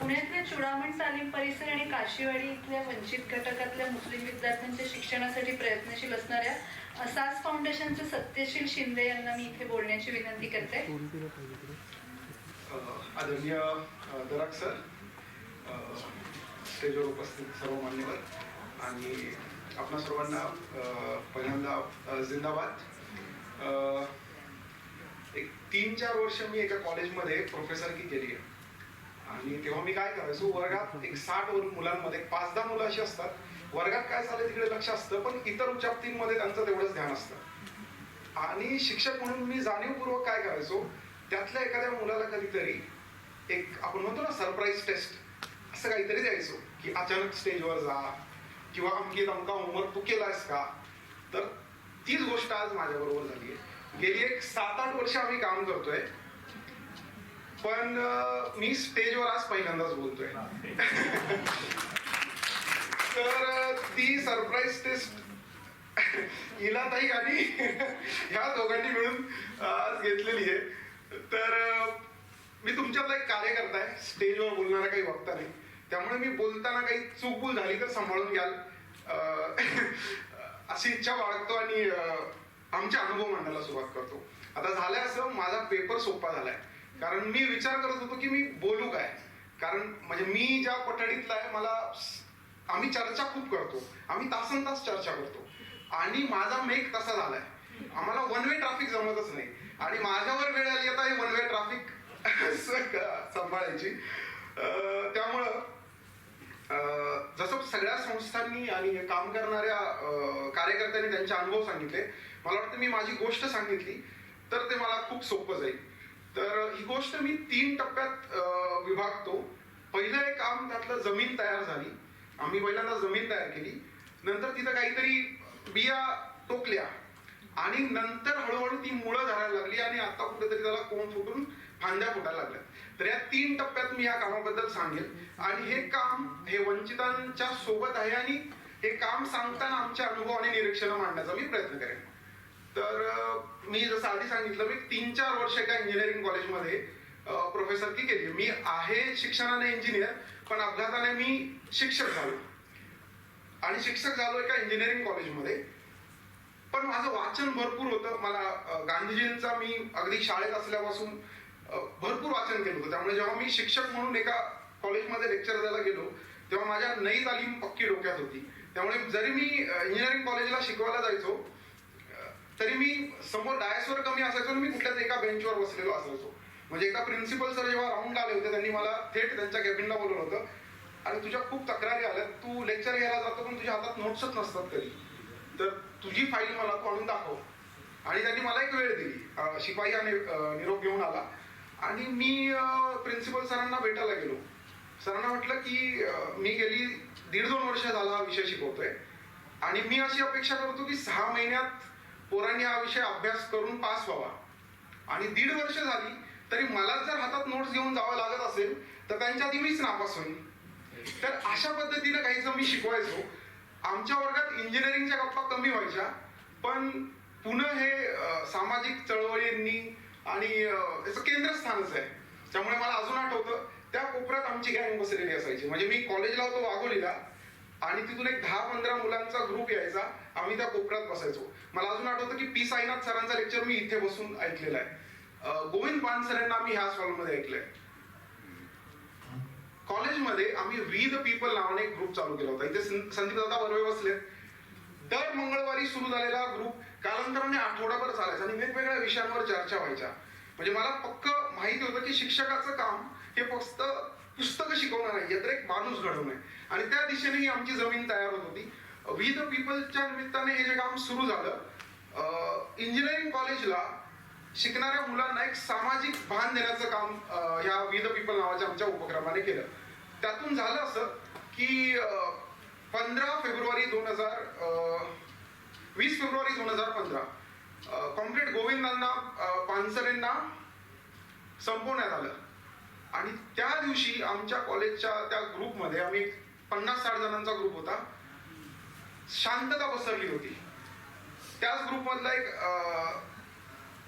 पुण्यातल्या चुडामण तालीम परिसर आणि काशीवाडी इथल्या वंचित घटकातल्या मुस्लिम विद्यार्थ्यांच्या शिक्षणासाठी प्रयत्नशील असणाऱ्या सास फाउंडेशनचे सत्यशील शिंदे यांना मी इथे बोलण्याची विनंती करते. आदरणीय दराक सर स्टेजवर उपस्थित सर्व मान्यवर आणि आपणा सर्वांना पहिल्यांदा जिंदाबाद. एक तीन चार वर्ष मी एका कॉलेजमध्ये प्रोफेसरकी केली आहे. आणि तेव्हा मी काय करायचो वर्गात एक साठ वरून मुलांमध्ये पाच दहा मुलं अशी असतात वर्गात काय झालं तिकडे लक्ष असतं पण इतर उच्चाप्तींमध्ये त्यांचं तेवढंच ध्यान असतं. आणि शिक्षक म्हणून मी जाणीवपूर्वक काय करायचो त्यातल्या एखाद्या मुलाला कधीतरी एक आपण म्हणतो ना सरप्राईज टेस्ट असं काहीतरी द्यायचो की अचानक स्टेजवर जा किंवा अमकी अमका होमवर्क तू केलायस का? तर तीच गोष्ट आज माझ्याबरोबर झाली आहे. गेली एक सात आठ वर्ष आम्ही काम करतोय पण मी स्टेजवर आज पहिल्यांदाच बोलतोय. तर ती सरप्राईज टेस्ट ताई आणि ह्या दोघांनी मिळून आज घेतलेली आहे. तर मी तुमच्यातला एक कार्यकर्ता आहे स्टेजवर बोलणारा काही वक्ता नाही. त्यामुळे मी बोलताना काही चूकभूल झाली तर सांभाळून घ्याल. अशी इच्छा बाळगतो आणि अं, आमचे अनुभव मांडायला सुरुवात करतो. आता झालंय असं माझा पेपर सोपा झालाय. कारण मी विचार करत होतो की मी बोलू काय? कारण म्हणजे मी ज्या पठडीतला आहे मला आम्ही चर्चा खूप करतो. आम्ही तासन तास चर्चा करतो. आणि माझा मेक तसा झालाय. आम्हाला वन वे ट्रॅफिक जमतच नाही. आणि माझ्यावर वेळ आली आता वन वे ट्रॅफिक सांभाळायची. त्यामुळं जसं सगळ्या संस्थांनी आणि काम करणाऱ्या कार्यकर्त्यांनी त्यांचे अनुभव सांगितले मला वाटतं मी माझी गोष्ट सांगितली तर ते मला खूप सोपं जाईल. तर ही गोष्ट मी तीन टप्प्यात विभागतो. पहिलं एक काम त्यातलं जमीन तयार झाली. आम्ही पहिल्यांदा जमीन तयार केली. नंतर तिथं काहीतरी बिया टोकल्या. आणि नंतर हळूहळू ती मुळं धरायला लागली आणि आता कुठेतरी त्याला कोण फुटून फांद्या फुटायला लागल्या. तर या तीन टप्प्यात मी या कामाबद्दल सांगेल. आणि हे काम हे वंचितांच्या सोबत आहे आणि हे काम सांगताना आमच्या अनुभव आणि निरीक्षणं मांडण्याचा मी प्रयत्न करेन. तर मी जसं आधी सांगितलं मी तीन चार वर्ष एका इंजिनिअरिंग कॉलेजमध्ये प्रोफेसर की केली. मी आहे शिक्षणाने इंजिनियर पण अपघाताने मी शिक्षक झालो. आणि शिक्षक झालो एका इंजिनिअरिंग कॉलेजमध्ये पण माझं वाचन भरपूर होतं. मला गांधीजींचा मी अगदी शाळेत असल्यापासून भरपूर वाचन केलं होतं. त्यामुळे जेव्हा मी शिक्षक म्हणून एका कॉलेजमध्ये लेक्चर द्यायला गेलो तेव्हा माझ्या नई तालीम पक्की डोक्यात होती. त्यामुळे जरी मी इंजिनिअरिंग कॉलेजला शिकवायला जायचो तरी मी समोर डायसवर कमी असायचो मी कुठल्याच एका बेंचवर बसलेलो असायचो. म्हणजे एका प्रिन्सिपल सर जेव्हा राऊंड आले होते त्यांनी मला थेट त्यांच्या कॅबिनला बोलवलं होतं. आणि तुझ्या खूप तक्रारी आल्या तू लेक्चर घ्यायला जातो पण तुझ्या हातात नोट्सच नसतात कधी. तर तुझी फाईल मला तू आणून दाखव. आणि त्यांनी मला एक वेळ दिली. शिपाई आणि निरोप घेऊन आला. आणि मी प्रिन्सिपल सरांना भेटायला गेलो. सरांना म्हटलं की मी गेली दीड दोन वर्ष झाला हा विषय शिकवतोय. आणि मी अशी अपेक्षा करतो की सहा महिन्यात पोरांनी हा विषय अभ्यास करून पास व्हावा. आणि दीड वर्ष झाली तरी मला जर हातात नोट्स घेऊन जावं लागत असेल तर त्यांच्या आधी मीच नापास होईल तर अशा पद्धतीनं काहीच मी शिकवायचो. आमच्या वर्गात इंजिनिअरिंगच्या गप्पा कमी व्हायच्या पण पुणे हे सामाजिक चळवळींनी आणि याचं केंद्रस्थानच आहे. त्यामुळे मला अजून आठवतं त्या कोपऱ्यात आमची गँग बसलेली असायची. म्हणजे मी कॉलेजला होतो वाघोलीला आणि तिथून एक दहा पंधरा मुलांचा ग्रुप यायचा. आम्ही त्या कोपऱ्यात बसायचो. मला अजून आठवतं की पी. साईनाथ सरांचा लेक्चर मी इथे बसून ऐकलेला आहे. गोविंद पान सरांना आम्ही ह्याच हॉलमध्ये ऐकलंय. कॉलेजमध्ये आम्ही वी द पीपल नावाने एक ग्रुप चालू केला होता. इथे संदीप दादा बर्वे बसले. दर मंगळवारी सुरू झालेला ग्रुप कालांतराने आठवडाभर चालायचा आणि वेगवेगळ्या विषयांवर चर्चा व्हायच्या. म्हणजे मला पक्क माहिती होतं की शिक्षकाचं काम हे फक्त पुस्तकं शिकवणार आहे तर एक माणूस घडवणं आहे. आणि त्या दिशेने ही आमची जमीन तयार होत होती. वी द पीपलच्या निमित्ताने हे जे काम सुरू झालं इंजिनिअरिंग कॉलेजला शिकणाऱ्या मुलांना एक सामाजिक भान देण्याचं काम या वी द पीपल नावाच्या आमच्या उपक्रमाने केलं. त्यातून झालं असं की पंधरा फेब्रुवारी दोन हजार वीस फेब्रुवारी दोन हजार पंधरा कॉम्प्रेट गोविंदांना पानसरेंना संपवण्यात आलं. आणि त्या दिवशी आमच्या कॉलेजच्या त्या ग्रुपमध्ये आम्ही पन्नास साठ जणांचा ग्रुप होता. शांतता पसरली होती. त्याच ग्रुपमधला एक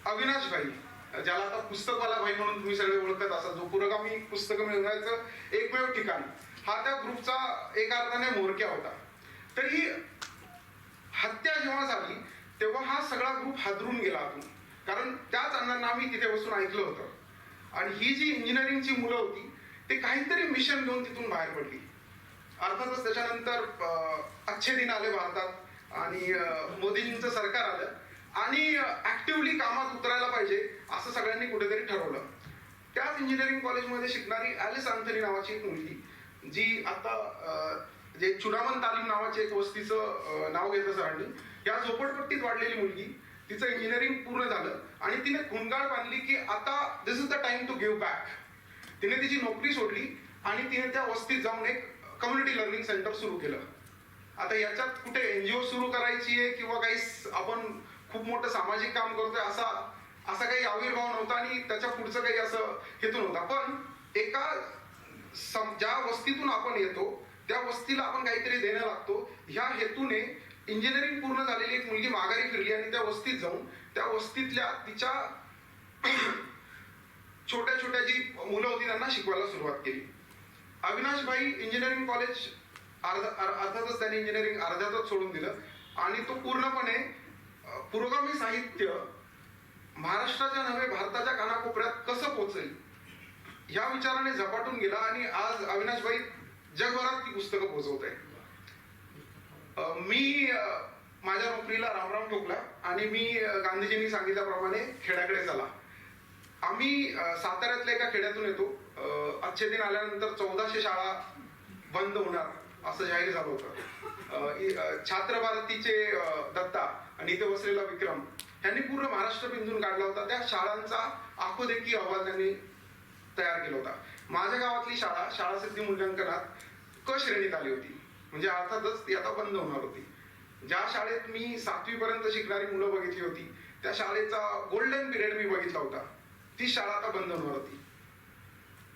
अविनाश भाई ज्याला आता पुस्तकवाला भाई म्हणून तुम्ही सगळे ओळखत असाल जो पुरोगामी पुस्तकं मिळवायचं एकमेव ठिकाण. हा त्या ग्रुपचा एका अर्थाने मोरक्या होता. तर ही हत्या जेव्हा झाली तेव्हा हा सगळा ग्रुप हादरून गेला आपण कारण त्याच अण्णांना आम्ही तिथे बसून ऐकलं होतं. आणि ही जी इंजिनिअरिंगची मुलं होती ते काहीतरी मिशन घेऊन तिथून बाहेर पडली. अर्थातच त्याच्यानंतर अच्छे दिन आले भारतात आणि मोदींचं मोदीजींचं सरकार आलं आणि ऍक्टिव्हली कामात उतरायला पाहिजे असं सगळ्यांनी कुठेतरी ठरवलं. त्याच इंजिनिअरिंग कॉलेजमध्ये शिकणारी ॲलिस अँथनी नावाची एक मुलगी जी आता जे चुनामन तालीम नावाचे एक वस्तीचं नाव घेतलं सरांनी या झोपडपट्टीत वाढलेली मुलगी तिचं इंजिनिअरिंग पूर्ण झालं आणि तिने खुणगाळ बांधली की आता this is the time to give back तिने तिची नोकरी सोडली आणि तिने त्या वस्तीत जाऊन एक कम्युनिटी लर्निंग सेंटर सुरू केलं. आता याच्यात कुठे एनजीओ सुरू करायची आहे किंवा काही आपण खूप मोठं सामाजिक काम करतोय असा असा काही आविर्भाव नव्हता आणि त्याच्या पुढचं काही असं हेतू नव्हता. पण एका सम- ज्या वस्तीतून आपण येतो त्या वस्तीला आपण काहीतरी देणं लागतो. ह्या हेतूने इंजिनिअरिंग पूर्ण झालेली एक मुलगी माघारी फिरली आणि त्या वस्तीत जाऊन त्या वस्तीतल्या तिच्या छोट्या छोट्या जी मुलं होती त्यांना शिकवायला सुरुवात केली. अविनाश भाई इंजिनिअरिंग कॉलेज अर्धा अर- अर्थातच त्यांनी इंजिनिअरिंग अर्ध्यातच सोडून दिलं. आणि तो पूर्णपणे पुरोगामी साहित्य महाराष्ट्राच्या नव्हे भारताच्या कानाकोपऱ्यात कसं पोचेल? या विचाराने झपाटून गेला आणि आज अविनाश भाई जगभरात ती पुस्तकं पोहोचवत आहे मी माझ्या नोकरीला रामराम ठोकला आणि मी गांधीजींनी सांगितल्याप्रमाणे खेड्याकडे चला. आम्ही साताऱ्यातल्या एका खेड्यातून येतो. अ, अच्छे दिन आल्यानंतर चौदाशे शाळा बंद होणार असं जाहीर झालं होतं. छात्र भारतीचे दत्ता आणि इथे बसलेला विक्रम यांनी पूर्ण महाराष्ट्र बिंदून काढला होता. त्या शाळांचा आखोदेखी अहवाल त्यांनी तयार केला होता. माझ्या गावातली शाळा शाळा सिद्धी मूल्यांकनात क श्रेणीत आली होती. म्हणजे अर्थातच ती आता बंद होणार होती. ज्या शाळेत मी सातवी पर्यंत शिकणारी मुलं बघितली होती त्या शाळेचा गोल्डन पिरियड मी बघितला होता. ती शाळा आता बंद होणार होती.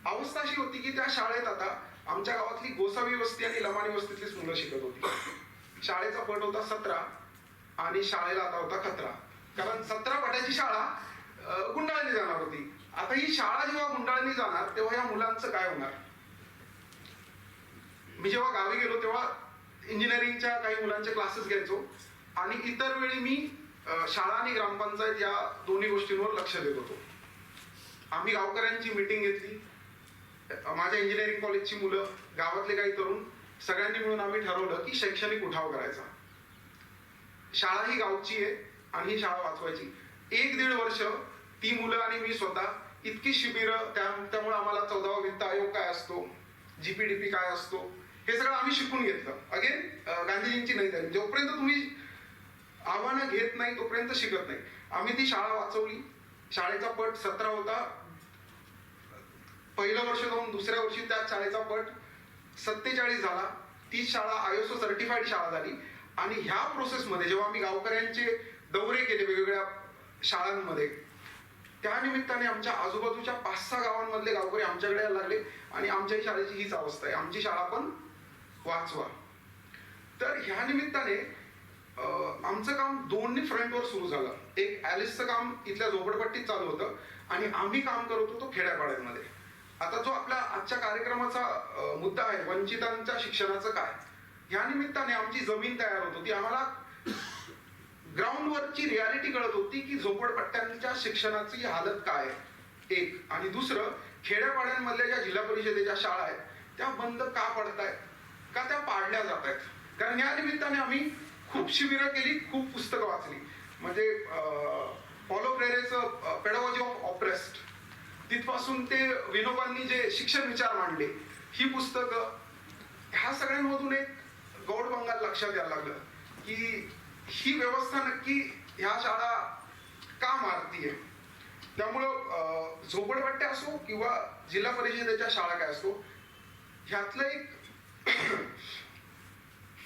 अवस्था अशी होती की त्या शाळेत आता आमच्या गावातली गोसावी वस्ती आणि लमाणी वस्तीतलीच मुलं शिकत होती. शाळेचा पट होता सतरा आणि शाळेला आता होता खतरा. कारण सतरा पटाची शाळा गुंडाळली जाणार होती. आता ही शाळा जेव्हा गुंडाळली जाणार तेव्हा या मुलांचं काय होणार? मी जेव्हा गावी गेलो तेव्हा इंजिनिअरिंगच्या काही मुलांचे क्लासेस घ्यायचो. आणि इतर वेळी मी शाळा आणि ग्रामपंचायत या दोन्ही गोष्टींवर लक्ष देत होतो. आम्ही गावकऱ्यांची मीटिंग घेतली. माझ्या इंजिनिअरिंग कॉलेजची मुलं गावातले काही तरुण सगळ्यांनी मिळून आम्ही ठरवलं की शैक्षणिक उठाव करायचा. शाळा ही गावची आहे आणि ही शाळा वाचवायची. एक दीड वर्ष ती मुलं आणि मी स्वतः इतकी शिबिरं त्या त्यामुळे आम्हाला चौदावा वित्त आयोग काय असतो जीपीडीपी काय असतो हे सगळं आम्ही शिकून घेतलं. अगेन गांधीजींची नाही झाली. जोपर्यंत तुम्ही आव्हानं घेत नाही तोपर्यंत शिकत नाही. आम्ही ती शाळा वाचवली. शाळेचा पट सतरा होता. पहिलं वर्ष जाऊन दुसऱ्या वर्षी त्या शाळेचा पट सत्तेचाळीस झाला. ती शाळा आयोसो सर्टिफाईड शाळा झाली. आणि ह्या प्रोसेसमध्ये जेव्हा आम्ही गावकऱ्यांचे दौरे केले वेगवेगळ्या शाळांमध्ये त्या निमित्ताने आमच्या आजूबाजूच्या पाच सहा गावांमधले गावकरी आमच्याकडे यायला लागले. आणि आमच्याही शाळेची हीच अवस्था आहे. आमची शाळा पण वाचवा. तर ह्या निमित्ताने आमचं काम दोन्ही फ्रंटवर सुरू झालं. एक ॲलिसचं काम इथल्या झोपडपट्टीत चालू होतं. आणि आम्ही काम करत होतो खेड्यापाड्यांमध्ये. आता जो आपल्या आजच्या कार्यक्रमाचा मुद्दा आहे वंचितांच्या शिक्षणाचं काय? या निमित्ताने आमची जमीन तयार होत होती. आम्हाला ग्राउंडवरची रियालिटी कळत होती की झोपडपट्ट्यांच्या शिक्षणाची हालत काय आहे? एक. आणि दुसरं खेड्यापाड्यांमधल्या ज्या जिल्हा परिषदेच्या शाळा आहेत त्या बंद का पडतायत? का त्या पाडल्या जात आहेत कारण या निमित्ताने आम्ही खूप शिबिरं केली खूप पुस्तकं वाचली. म्हणजे पॉलो प्रेरेचं पेडॉलॉजी ऑफ ऑपरेस्ट तिथपासून ते विनोबांनी जे शिक्षण विचार मांडले ही पुस्तकं ह्या सगळ्यांमधून एक गौड बंगाल लक्षात यायला लागलं की ही व्यवस्था नक्की ह्या शाळा का मारतीये? त्यामुळं झोपडपट्ट्या असो किंवा जिल्हा परिषदेच्या शाळा काय असो ह्यातलं एक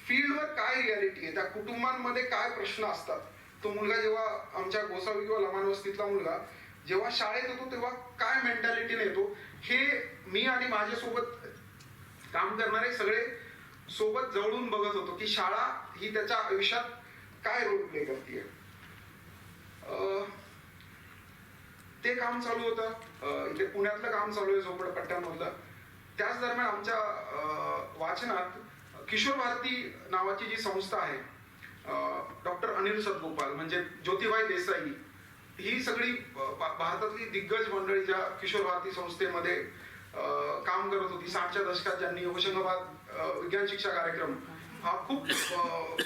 फील्डवर काय रियालिटी आहे त्या कुटुंबांमध्ये काय प्रश्न असतात? तो मुलगा जेव्हा आमच्या गोसावी किंवा लमान वस्तीतला मुलगा जेव्हा शाळेत येतो तेव्हा काय मेंटॅलिटीने येतो हे मी आणि माझ्यासोबत काम करणारे सगळे सोबत जवळून बघत होतो की शाळा ही त्याच्या आयुष्यात काय रोल प्ले करते ते काम चालू होतं. इथे पुण्यातलं काम चालू आहे झोपडपट्ट्यांमधलं त्याच दरम्यान आमच्या वाचनात किशोर भारती नावाची जी संस्था आहे डॉक्टर अनिल सदगोपाल म्हणजे ज्योतिबाई देसाई ही सगळी भारतातली दिग्गज मंडळी ज्या किशोर भारती संस्थेमध्ये अं, काम करत होती साठच्या दशकात ज्यांनी होशंगाबाद विज्ञान शिक्षा कार्यक्रम हा खूप अं,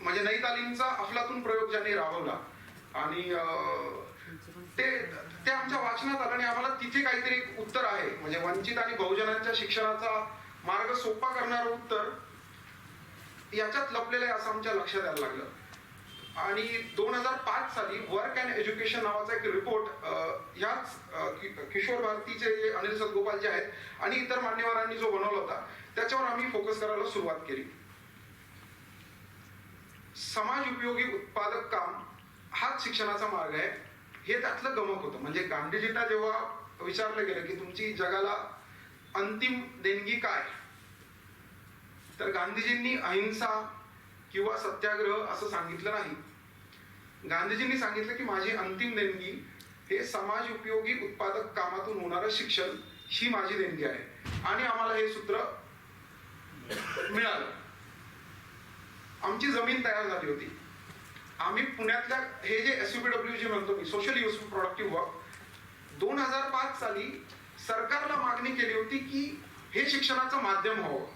म्हणजे नैतालींचा अफलातून प्रयोग ज्यांनी राबवला. आणि अं, ते ते आमच्या वाचनात आलं आणि आम्हाला तिथे काहीतरी एक उत्तर आहे. म्हणजे वंचित आणि बहुजनांच्या शिक्षणाचा मार्ग सोपा करणारं उत्तर याच्यात लपलेलं आहे असं आमच्या लक्षात यायला लागलं. आणि दोन हजार पाच साली वर्क अँड एज्युकेशन नावाचा एक रिपोर्ट ह्याच किशोर भारतीचे अनिल सदगोपाल जे आहेत आणि इतर मान्यवरांनी जो बनवला होता त्याच्यावर आम्ही फोकस करायला सुरुवात केली. समाज उपयोगी उत्पादक काम हाच शिक्षणाचा मार्ग आहे. हे त्यातलं गमक होतं. म्हणजे गांधीजींना जेव्हा विचारलं गेलं की तुमची जगाला अंतिम देणगी काय? तर गांधीजींनी अहिंसा किंवा सत्याग्रह असं सांगितलं नाही. गांधीजींनी सांगितलं की माझी अंतिम देणगी हे समाज उपयोगी उत्पादक कामातून होणारं शिक्षण ही माझी देणगी आहे. आणि आम्हाला हे सूत्र मिळालं. आमची जमीन तयार झाली होती. आम्ही पुण्यातल्या हे जे एस डब्ल्यू जे म्हणतो मी सोशल युजफुल प्रोडक्टिव्ह वर्क दोन हजार पाच साली सरकारला मागणी केली होती की हे शिक्षणाचं माध्यम व्हावं.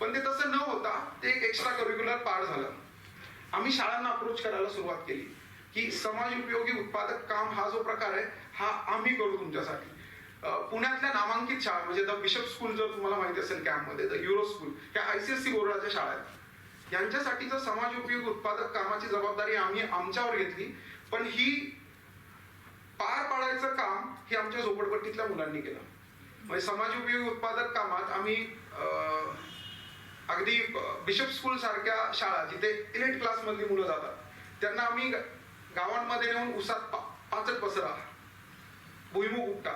पण ते तसं न होता ते एक एक्स्ट्रा करिक्युलर पार झालं. आम्ही शाळांना अप्रोच करायला सुरुवात केली की समाज उपयोगी उत्पादक काम हा जो प्रकार आहे हा आम्ही करू तुमच्यासाठी. पुण्यातल्या नामांकित शाळा म्हणजे द बिशप स्कूल जर तुम्हाला माहिती असेल कॅम्पमध्ये द युरो स्कूल ह्या आयसीएससी बोर्डाच्या शाळा आहेत. यांच्यासाठीचं समाज उपयोगी उत्पादक कामाची जबाबदारी आम्ही आमच्यावर घेतली पण ही पार पाडायचं काम हे आमच्या झोपडपट्टीतल्या मुलांनी केलं. म्हणजे समाज उपयोगी उत्पादक कामात आम्ही अगदी बिशप स्कूल सारख्या शाळा जिथे इलेट क्लास मधली मुलं जातात त्यांना आम्ही गावांमध्ये नेऊन उसात पा- पाचट पसरा भुईमुग उपटा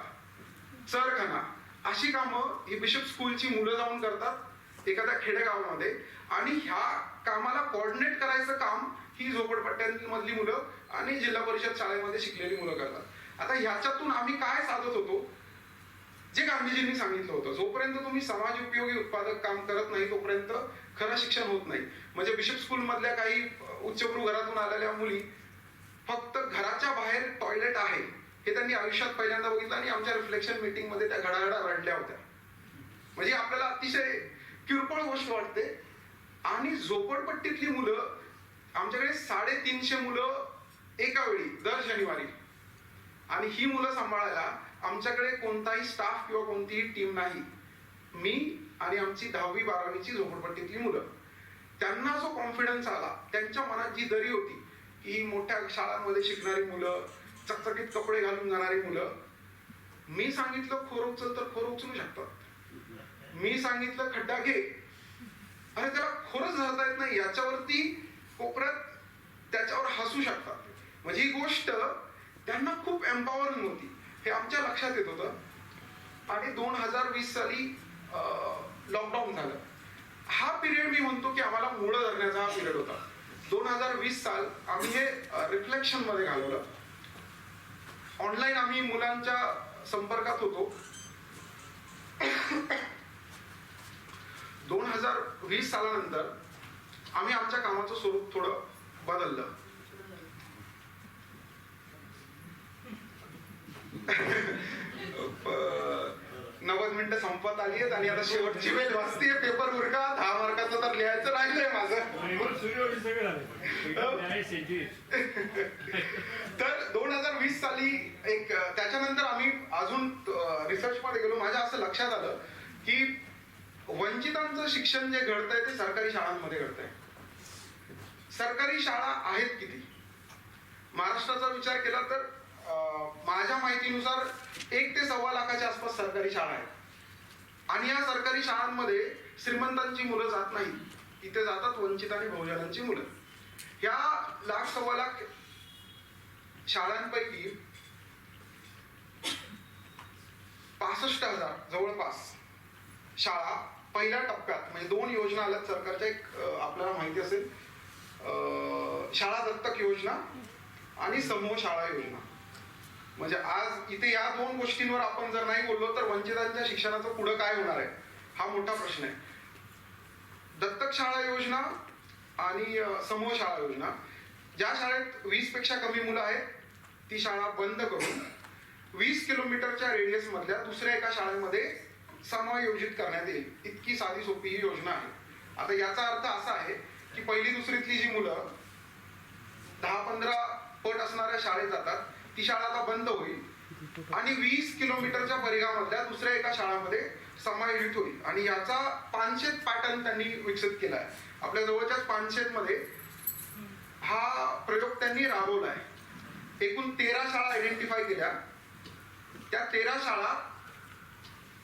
चरखाना अशी कामं ही बिशप स्कूलची मुलं जाऊन करतात एखाद्या खेडेगावामध्ये. आणि ह्या कामाला कोऑर्डिनेट करायचं काम ही झोपडपट्ट्यांमधली मुलं आणि जिल्हा परिषद शाळेमध्ये शिकलेली मुलं करतात. आता ह्याच्यातून आम्ही काय साधत होतो? जे गांधीजींनी सांगितलं होतं जोपर्यंत तुम्ही समाज उपयोगी उत्पादक काम करत नाही तोपर्यंत खरं शिक्षण होत नाही. म्हणजे बिशप स्कूलमधल्या काही उच्चभ्रू घरातून आलेल्या मुली फक्त घराच्या बाहेर टॉयलेट आहे हे त्यांनी आयुष्यात पहिल्यांदा बघितलं आणि आमच्या रिफ्लेक्शन मीटिंगमध्ये त्या घडाघडा रडल्या होत्या. म्हणजे आपल्याला अतिशय किरकोळ गोष्ट वाटते. आणि झोपडपट्टीतली मुलं आमच्याकडे साडेतीनशे मुलं एका वेळी दर शनिवारी. आणि ही मुलं सांभाळायला आमच्याकडे कोणताही स्टाफ किंवा कोणतीही टीम नाही. मी आणि आमची दहावी बारावीची झोपडपट्टीतली मुलं. त्यांना जो कॉन्फिडन्स आला त्यांच्या मनात जी दरी होती की मोठ्या शाळांमध्ये शिकणारी मुलं चकचकीत कपडे घालून जाणारी मुलं मी सांगितलं खोर उचल तर खोर उचलू शकतात. मी सांगितलं खड्डा घे. अरे त्याला खोरच धरता येत नाही याच्यावरती कोपऱ्यात त्याच्यावर हसू शकतात. म्हणजे ही गोष्ट त्यांना खूप एम्पॉवरिंग होती. हे आमच्या लक्षात येत होतं. आणि दोन हजार वीस साली लॉकडाऊन झालं. हा पिरियड मी म्हणतो की आम्हाला मुळं धरण्याचा हा पिरियड होता. दोन हजार वीस साल आम्ही हे रिफ्लेक्शनमध्ये घालवलं. ऑनलाईन आम्ही मुलांच्या संपर्कात होतो. दोन हजार वीस सालानंतर आम्ही आमच्या कामाचं स्वरूप थोडं बदललं. नव्वद मिनिटं संपत आली आहेत आणि आता शेवटची वेळ वाचतीये. पेपर उरका दहा मार्काचं तर लिहायचं राहिलंय माझं. तर दोन हजार वीस साली एक त्याच्यानंतर आम्ही अजून रिसर्च मध्ये गेलो. माझ्या असं लक्षात आलं की वंचितांचं शिक्षण जे घडतंय ते सरकारी शाळांमध्ये घडतंय. सरकारी शाळा आहेत किती? महाराष्ट्राचा विचार केला तर माझ्या माहितीनुसार एक ते सव्वा लाखाच्या आसपास सरकारी शाळा आहेत. आणि या सरकारी शाळांमध्ये श्रीमंतांची मुलं जात नाही. इथे जातात वंचित आणि बहुजनांची मुलं. या लाख सव्वा लाख शाळांपैकी पासष्ट हजार जवळपास शाळा पहिल्या टप्प्यात म्हणजे दोन योजना आल्यात सरकारच्या. एक आपल्याला माहिती असेल शाळा दत्तक योजना आणि समूह शाळा योजना. म्हणजे आज इथे या दोन गोष्टींवर आपण जर नाही बोललो तर वंचितांच्या शिक्षणाचं पुढं काय होणार आहे? हा मोठा प्रश्न आहे. दत्तक शाळा योजना आणि समूह शाळा योजना. ज्या शाळेत वीसपेक्षा कमी मुलं आहेत ती शाळा बंद करून वीस किलोमीटरच्या रेडियस मधल्या दुसऱ्या एका शाळेमध्ये समायोजित करण्यात येईल. इतकी साधी सोपी ही योजना आहे. आता याचा अर्थ असा आहे की पहिली दुसरीतली जी मुलं दहा पंधरा पट असणाऱ्या शाळेत जातात ती शाळा आता बंद होईल. आणि वीस किलोमीटरच्या परिघामधल्या दुसऱ्या एका शाळामध्ये समायोजित होईल. आणि याचा पानशेत पॅटर्न त्यांनी विकसित केला आहे आपल्या जवळच्याच पानशेत मध्ये हा प्रयोग त्यांनी राबवला आहे एकूण तेरा शाळा आयडेंटिफाय केल्या. त्या तेरा शाळा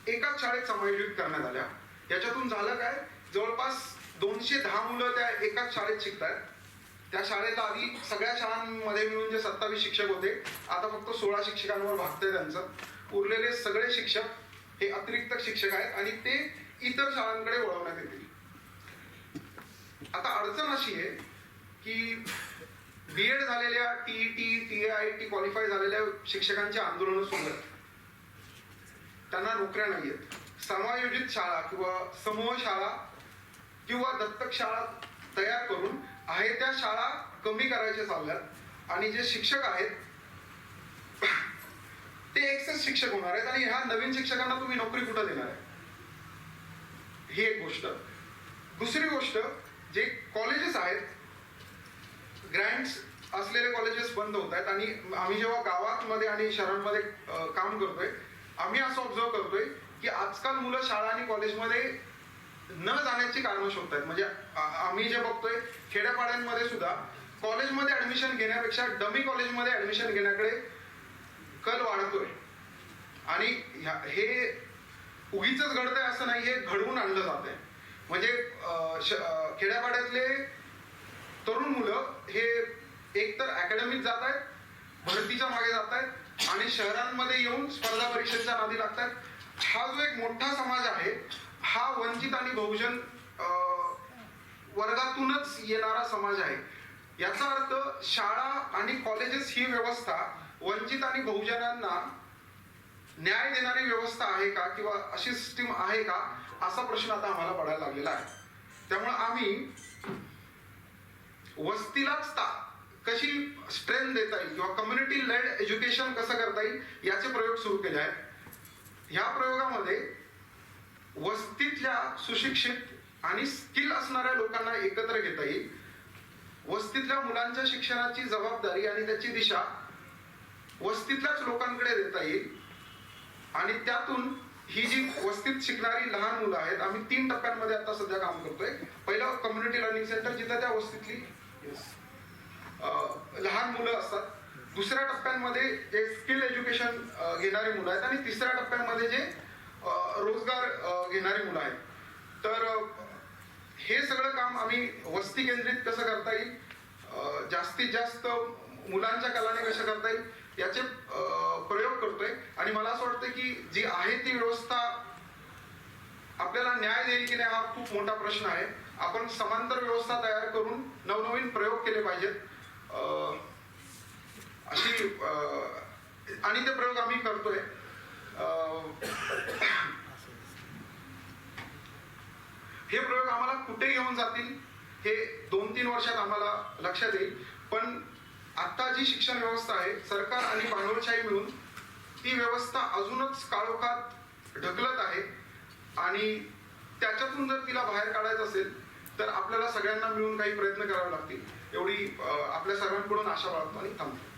एकाच शाळेत समायोजित करण्यात आल्या. याच्यातून झालं काय? जवळपास दोनशे दहा मुलं त्या एकाच शाळेत शिकतात त्या शाळेत आधी सगळ्या शाळांमध्ये मिळून जे सत्तावीस शिक्षक होते आता फक्त सोळा शिक्षकांवर भागतंय त्यांचं. उरलेले सगळे शिक्षक हे अतिरिक्त शिक्षक आहेत आणि ते इतर शाळांकडे वळवण्यात येतील. आता अडचण अशी आहे की बी एड झालेल्या TET T I T qualify झालेल्या शिक्षकांची आंदोलनं सुरू आहेत. त्यांना नोकऱ्या नाही आहेत. समायोजित शाळा किंवा समूह शाळा किंवा दत्तक शाळा तयार करून आहे त्या शाळा कमी करायच्या चालल्यात. आणि जे शिक्षक आहेत ते एक्सेस शिक्षक होणार आहेत. आणि ह्या नवीन शिक्षकांना तुम्ही नोकरी कुठं देणार आहे? ही एक गोष्ट. दुसरी गोष्ट जे कॉलेजेस आहेत ग्रँट्स असलेले कॉलेजेस बंद होत आहेत. आणि आम्ही जेव्हा गावांमध्ये आणि शहरांमध्ये काम करतोय आम्ही असं ऑब्झर्व करतोय की आजकाल मुलं शाळा आणि कॉलेजमध्ये न जाण्याची कारणं शोधतायत. म्हणजे आम्ही जे बघतोय खेड्यापाड्यांमध्ये सुद्धा कॉलेजमध्ये ऍडमिशन घेण्यापेक्षा डमी कॉलेजमध्ये ऍडमिशन घेण्याकडे कल वाढतोय. आणि ह्या- हे उगीच घडतंय असं नाही हे घडवून आणलं जात आहे म्हणजे श- खेड्यापाड्यातले तरुण मुलं हे एकतर अकॅडमीत जात आहेत भरतीच्या मागे जात आहेत आणि शहरांमध्ये येऊन स्पर्धा परीक्षेच्या नादी लागत आहेत हा जो एक मोठा समाज आहे हा वंचित आणि बहुजन वर्गातूनच येणारा समाज आहे. याचा अर्थ शाळा आणि कॉलेजेस ही व्यवस्था वंचित आणि बहुजनांना न्याय देणारी व्यवस्था आहे का किंवा अशी सिस्टीम आहे का असा प्रश्न आता आम्हाला पडायला लागलेला आहे. त्यामुळे आम्ही वस्तीलाच ता कशी स्ट्रेंथ देता येईल किंवा कम्युनिटी लेड एज्युकेशन कसं करता येईल याचे प्रयोग सुरू केले आहेत. ह्या प्रयोगामध्ये वस्तीतल्या सुशिक्षित आणि स्किल असणाऱ्या लोकांना एकत्र घेता येईल. वस्तीतल्या मुलांच्या शिक्षणाची जबाबदारी आणि त्याची दिशा वस्तीतल्याच लोकांकडे देता येईल. आणि त्यातून ही जी वस्तीत शिकणारी लहान मुलं आहेत आम्ही तीन टप्प्यांमध्ये आता सध्या काम करतोय. पहिलं कम्युनिटी लर्निंग सेंटर जिथं त्या वस्तीतली लहान मुलं असतात. दुसऱ्या टप्प्यांमध्ये जे स्किल एज्युकेशन घेणारी मुलं आहेत आणि तिसऱ्या टप्प्यांमध्ये जे रोजगार घेणारी मुलं आहेत. तर हे सगळं काम आम्ही वस्ती केंद्रित कसं करता येईल? जास्तीत जास्त मुलांच्या कलाने कसं करता येईल? याचे प्रयोग करतोय. आणि मला असं वाटतं की जी आहे ती व्यवस्था आपल्याला न्याय देईल की नाही हा खूप मोठा प्रश्न आहे. आपण समांतर व्यवस्था तयार करून नवनवीन प्रयोग केले पाहिजेत. अशी आणि ते प्रयोग आम्ही करतोय. हे प्रयोग आम्हाला कुठे घेऊन जातील हे दोन तीन वर्षात आम्हाला लक्षात येईल. पण आत्ता जी शिक्षण व्यवस्था आहे सरकार आणि भांडवलशाही मिळून ती व्यवस्था अजूनच काळोखात ढकलत आहे. आणि त्याच्यातून जर तिला बाहेर काढायचं असेल तर आपल्याला सगळ्यांना मिळून काही प्रयत्न करावे लागतील. एवढी आपल्या सर्वांकडून आशा बाळगतो आणि थांबतो.